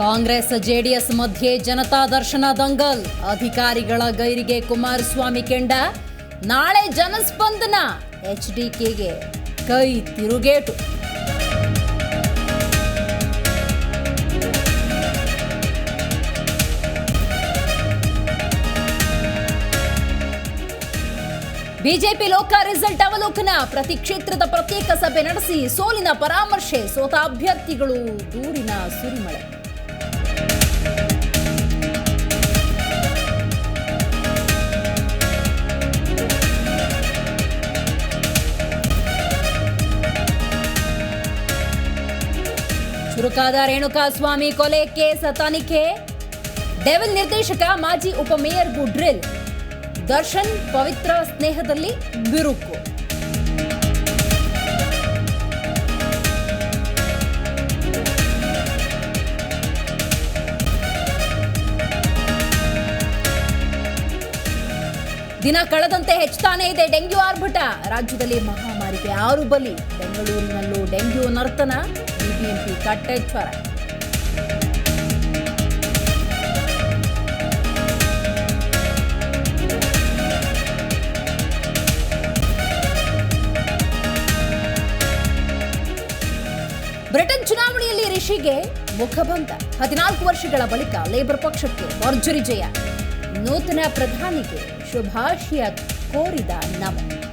Congress, JDS ಮಧ್ಯೆ ಜನತಾ ದರ್ಶನ ದಂಗಲ್. ಅಧಿಕಾರಿಗಳ ಗೈರಿಗೆ ಕುಮಾರಸ್ವಾಮಿ ಕೆಂಡ. ನಾಳೆ ಜನಸ್ಪಂದನ ಎಚ್ಡಿಕೆಗೆ ಕೈ ತಿರುಗೇಟು. ಬಿಜೆಪಿ ಲೋಕ ರಿಸಲ್ಟ್ ಅವಲೋಕನ ಪ್ರತಿ ಕ್ಷೇತ್ರದ ಪ್ರತ್ಯೇಕ ಸಭೆ ನಡೆಸಿ ಸೋಲಿನ ಪರಾಮರ್ಶೆ ಸೋತ ಅಭ್ಯರ್ಥಿಗಳು ದೂರಿನ ಸುರಿಮಳೆ. ಚುರುಕಾದ ರೇಣುಕಾಸ್ವಾಮಿ ಕೊಲೆ ಕೇಸ್ ತನಿಖೆ. ಡೆವಿಲ್ ನಿರ್ದೇಶಕ ಮಾಜಿ ಉಪಮೇಯರ್ಗೂ ಡ್ರಿಲ್. ದರ್ಶನ್ ಪವಿತ್ರ ಸ್ನೇಹದಲ್ಲಿ ಬಿರುಕು. ದಿನ ಕಳೆದಂತೆ ಹೆಚ್ಚುತ್ತಾನೇ ಇದೆ ಡೆಂಗ್ಯೂ ಆರ್ಭಟ. ರಾಜ್ಯದಲ್ಲಿ ಮಹಾಮಾರಿಗೆ ಆರು ಬಲಿ. ಬೆಂಗಳೂರಿನಲ್ಲೂ ಡೆಂಗ್ಯೂ ನರ್ತನ. ಬಿಬಿಎಂಪಿ ಕಟ್ಟೆಚ್ಚರ. ಬ್ರಿಟನ್ ಚುನಾವಣೆಯಲ್ಲಿ ರಿಷಿಗೆ ಮುಖಭಂಗ. ಹದಿನಾಲ್ಕು ವರ್ಷಗಳ ಬಳಿಕ ಲೇಬರ್ ಪಕ್ಷಕ್ಕೆ ಭರ್ಜರಿ ಜಯ. ನೂತನ ಪ್ರಧಾನಿಗೆ ಶುಭಾಶಯ ಕೋರಿದ ನಮೋ.